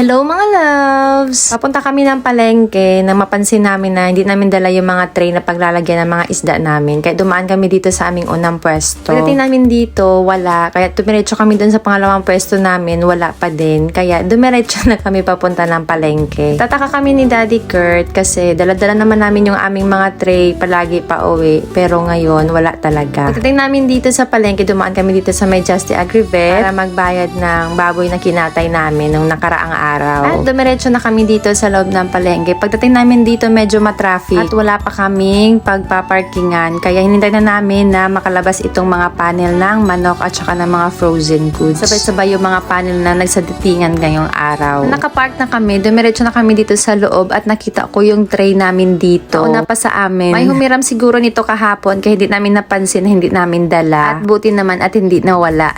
Hello mga loves! Papunta kami ng palengke na mapansin namin na hindi namin dala yung mga tray na paglalagyan ng mga isda namin. Kaya dumaan kami dito sa aming unang pwesto. Pagdating namin dito, wala. Kaya dumiretso kami dun sa pangalawang pwesto namin, wala pa din. Kaya dumiretso na kami papunta ng palengke. Tataka kami ni Daddy Kurt kasi dala-dala naman namin yung aming mga tray palagi pa uwi. Pero ngayon, wala talaga. Pagdating namin dito sa palengke, dumaan kami dito sa may Justy Agrivet para magbayad ng baboy na kinatay namin nung nakaraang araw. At dumiretso na kami dito sa loob ng palengke. Pagdating namin dito, medyo matraffic at wala pa kaming pagpaparkingan. Kaya hinintay na namin na makalabas itong mga panel ng manok at saka ng mga frozen goods. Sabay-sabay yung mga panel na nagsadatingan ngayong araw. Nakapark na kami, dumiretso na kami dito sa loob at nakita ko yung tray namin dito. Nauna pa sa amin. May humiram siguro nito kahapon kaya hindi namin napansin na hindi namin dala. At buti naman at hindi nawala.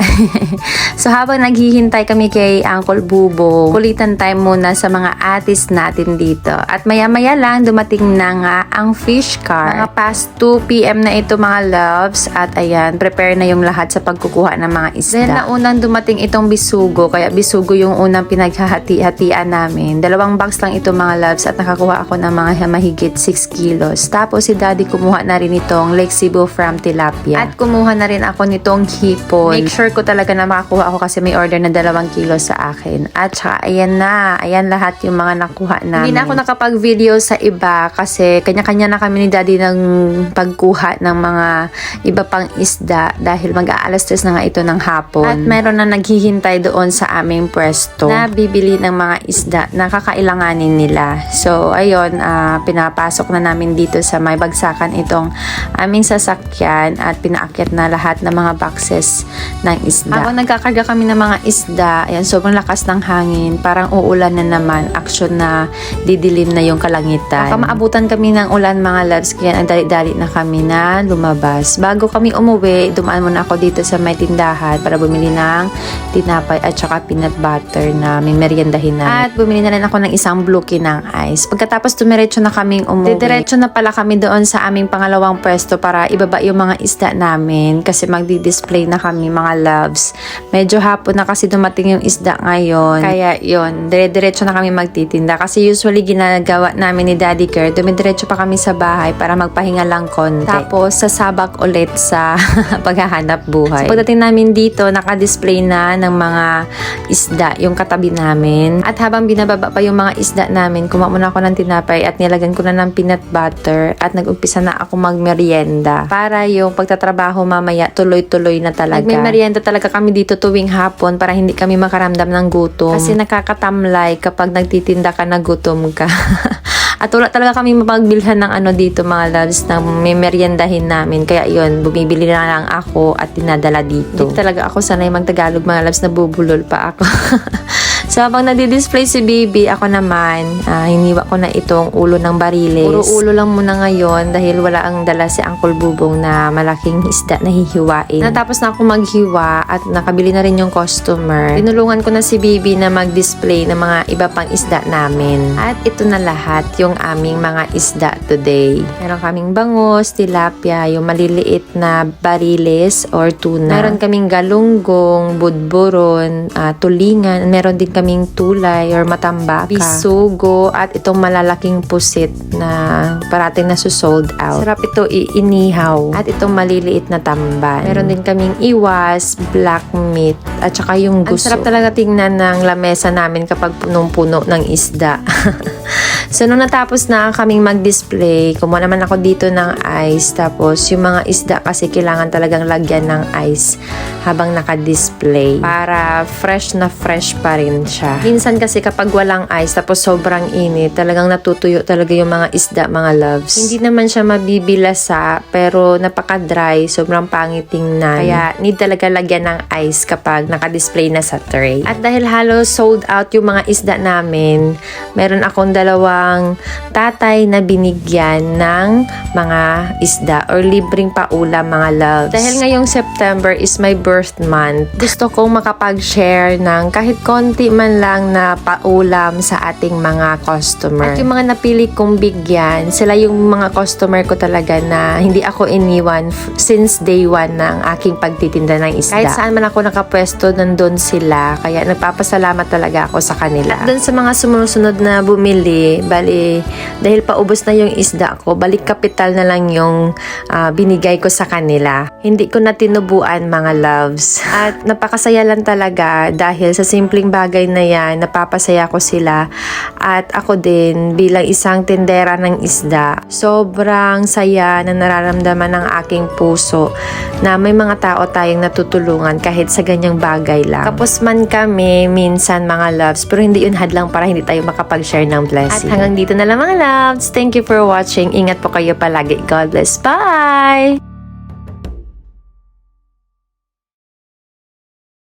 so habang naghihintay kami kay Uncle Bubo, kulitan time muna sa mga atis natin dito. At maya-maya lang dumating na nga ang fish car. Mga past 2 p.m. na ito mga loves. At ayan, prepare na yung lahat sa pagkukuha ng mga isda. Then naunang dumating itong bisugo. Kaya bisugo yung unang pinaghahati-hatian namin. Dalawang box lang ito mga loves at nakakuha ako ng mga mahigit 6 kilos. Tapos si daddy kumuha na rin itong Lake Cebu from Tilapia. At kumuha na rin ako nitong hipon. Make sure ko talaga na makakuha ako kasi may order na dalawang kilo sa akin. At saka ayan na. Ayan lahat yung mga nakuha namin. Hindi na ako nakapag-video sa iba kasi kanya-kanya na kami ni daddy ng pagkuha ng mga iba pang isda dahil mag-aalas tres na nga ito ng hapon. At meron na naghihintay doon sa aming pwesto na bibili ng mga isda na kakailanganin nila. So, ayun, ah, pinapasok na namin dito sa may bagsakan itong aming sasakyan at pinaakyat na lahat ng mga boxes ng isda. Habang nagkakarga kami ng mga isda, ayan, sobrang lakas ng hangin, parang uulan na naman, action na didilim na yung kalangitan. Baka maabutan kami ng ulan mga loves, kaya ang dali-dali na kami na lumabas. Bago kami umuwi, dumaan muna ako dito sa may tindahan para bumili ng tinapay at saka peanut butter na may meriendahin na. At bumili na rin ako ng isang bluki ng ice. Pagkatapos dumiretso na kaming umuwi. Didiretso na pala kami doon sa aming pangalawang pwesto para ibaba yung mga isda namin kasi magdi-display na kami mga loves. Medyo hapon na kasi dumating yung isda ngayon. Kaya yon dire-diretso na kami magtitinda kasi usually ginagawa namin ni Daddy Care, dumidiretso pa kami sa bahay para magpahinga lang konti. Tapos sasabak ulit sa paghahanap buhay. So, pagdating namin dito, naka-display na ng mga isda yung katabi namin. At habang binababa pa yung mga isda namin, kumuha muna ako ng tinapay at nilagyan ko na ng peanut butter at nag-umpisa na ako magmerienda para yung pagtatrabaho mamaya tuloy-tuloy na talaga. Nagme merienda talaga kami dito tuwing hapon para hindi kami makaramdam ng gutom. Kasi nakakatamlay kapag nagtitinda ka na gutom ka. At wala talaga kami mapagbilhan ng ano dito mga loves na may meriendahin namin. Kaya yun, bumibili na lang ako at dinadala dito. Hindi talaga ako sanay mag-Tagalog mga loves, nabubulol pa ako. So, habang nadi-display si baby, ako naman, ah, hiniwa ko na itong ulo ng bariles. Puro ulo lang muna ngayon dahil wala ang dala si Uncle Bubong na malaking isda na hihiwain. Natapos na ako maghiwa at nakabili na rin yung customer. Tinulungan ko na si baby na mag-display ng mga iba pang isda namin. At ito na lahat yung aming mga isda today. Meron kaming bangus, tilapia, yung maliliit na bariles or tuna. Meron kaming galunggong, budburon, ah, tulingan. Meron din kaming tulay or matambaka, bisugo, at itong malalaking pusit na parating na sold out. Sarap ito iinihaw. At itong maliliit na tamban. Meron din kaming iwas, black meat, at saka yung gusto. Ang sarap talaga tingnan ng lamesa namin kapag punong-puno ng isda. So, nung natapos na kaming mag-display, kumuha naman ako dito ng ice. Tapos, yung mga isda kasi kailangan talagang lagyan ng ice habang naka-display para fresh na fresh pa rin siya. Minsan kasi kapag walang ice tapos sobrang init, talagang natutuyo talaga yung mga isda, mga loves. Hindi naman siya mabibilasa, pero napaka-dry, sobrang pangit tingnan. Kaya, need talaga lagyan ng ice kapag naka-display na sa tray. At dahil halos sold out yung mga isda namin, meron akong dalawa ibang tatay na binigyan ng mga isda or libreng paulam mga loves. Dahil ngayong September is my birth month, gusto kong makapag-share ng kahit konti man lang na paulam sa ating mga customer. At yung mga napili kong bigyan, sila yung mga customer ko talaga na hindi ako iniwan since day one ng aking pagtitinda ng isda. Kahit saan man ako nakapwesto, nandun sila. Kaya nagpapasalamat talaga ako sa kanila. At dun sa mga sumusunod na bumili, bali, dahil paubos na yung isda ko, balik kapital na lang yung ah, binigay ko sa kanila. Hindi ko na tinubuan mga loves. At napakasaya lang talaga dahil sa simpleng bagay na yan, napapasaya ko sila. At ako din, bilang isang tindera ng isda, sobrang saya na nararamdaman ng aking puso na may mga tao tayong natutulungan kahit sa ganyang bagay lang. Tapos man kami, minsan mga loves, pero hindi yun hadlang para hindi tayo makapag-share ng blessing. At hanggang dito na lang mga loves. Thank you for watching. Ingat po kayo palagi. God bless. Bye!